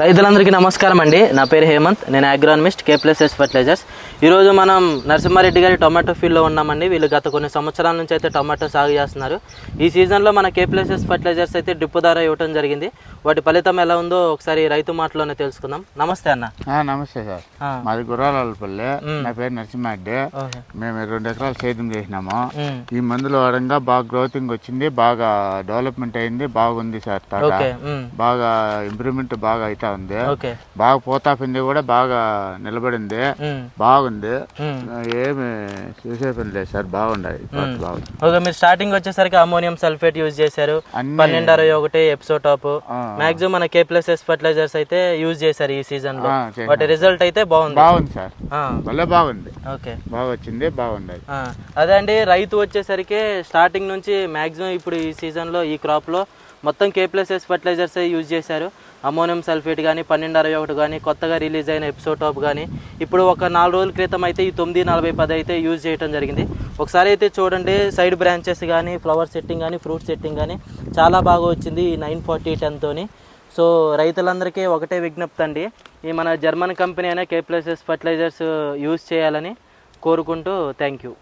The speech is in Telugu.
రైతులందరికీ నమస్కారం అండి. నా పేరు హేమంత్. నేను agronomist K plus S fertilizers ఈరోజు మనం నరసింహారెడ్డి గారి టొమాటో ఫీల్డ్లో ఉన్నామండి. వీళ్ళు గత కొన్ని సంవత్సరాల నుంచి అయితే టొమాటో సాగు చేస్తున్నారు. ఈ సీజన్లో మన కే ప్లస్ ఎస్ ఫర్టిలైజర్స్ అయితే డ్రిప్ ద్వారా ఇవ్వడం జరిగింది. వాటి ఫలితం ఎలా ఉందో ఒకసారి రైతు మాటలోనే తెలుసుకుందాం. నమస్తే అన్న. నమస్తే సార్. మాది గుర్రాలపల్లి నా పేరు నరసింహారెడ్డి. మేము రెండు ఎకరాలు సేద్యం చేసినాము. ఈ మందుల వాడంగా బాగా గ్రోతింగ్ వచ్చింది. బాగా డెవలప్మెంట్ అయింది. బాగుంది సార్ ఓకే. ఉమ్. బాగా ఇంప్రూవ్మెంట్ బాగా ఉంది. ఓకే. బాగా పోతా పిండి కూడా బాగా నిలబడింది. బాగుంది. ఏమి చూసే పని లేదు సార్ బాగుంది ఓకే మీరు స్టార్టింగ్ వచ్చేసరికి అమోనియం సల్ఫేట్ యూజ్ చేశారు. పన్నెండు అరవై ఒకటి ఎపిసోటాప్ మాక్సిమం మన కే ప్లస్ ఎస్ ఫర్టిలైజర్స్ అయితే యూజ్ చేశారు ఈ సీజన్లో. వాటి రిజల్ట్ అయితే బాగుంది. బాగుంది సార్. భలే బాగుంది. ఓకే. బాగా వచ్చింది బాగుండాయి ఆ, అదే అండి రైతు వచ్చేసరికి స్టార్టింగ్ నుంచి మాక్సిమం ఇప్పుడు ఈ సీజన్లో ఈ క్రాప్లో మొత్తం కే ప్లస్ ఎస్ ఫర్టిలైజర్సే యూజ్ చేశారు. అమోనియం సల్ఫేట్ కానీ పన్నెండు అరవై ఒకటి కానీ కొత్తగా రిలీజ్ అయిన ఎపిసోటాప్ కానీ ఇప్పుడు ఒక నాలుగు రోజుల క్రితం అయితే ఈ తొమ్మిది నలభై పది అయితే యూజ్ చేయడం జరిగింది. ఒకసారి అయితే చూడండి సైడ్ బ్రాంచెస్ కానీ ఫ్లవర్ సెట్టింగ్ కానీ ఫ్రూట్ సెట్టింగ్ కానీ చాలా బాగా వచ్చింది ఈ నైన్ ఫార్టీ టెన్తోని సో రైతులందరికీ ఒకటే విజ్ఞప్తి అండి ఈ మన జర్మన్ కంపెనీ అయినా K plus S fertilizers use చేయాలని కోరుకుంటూ థ్యాంక్ యూ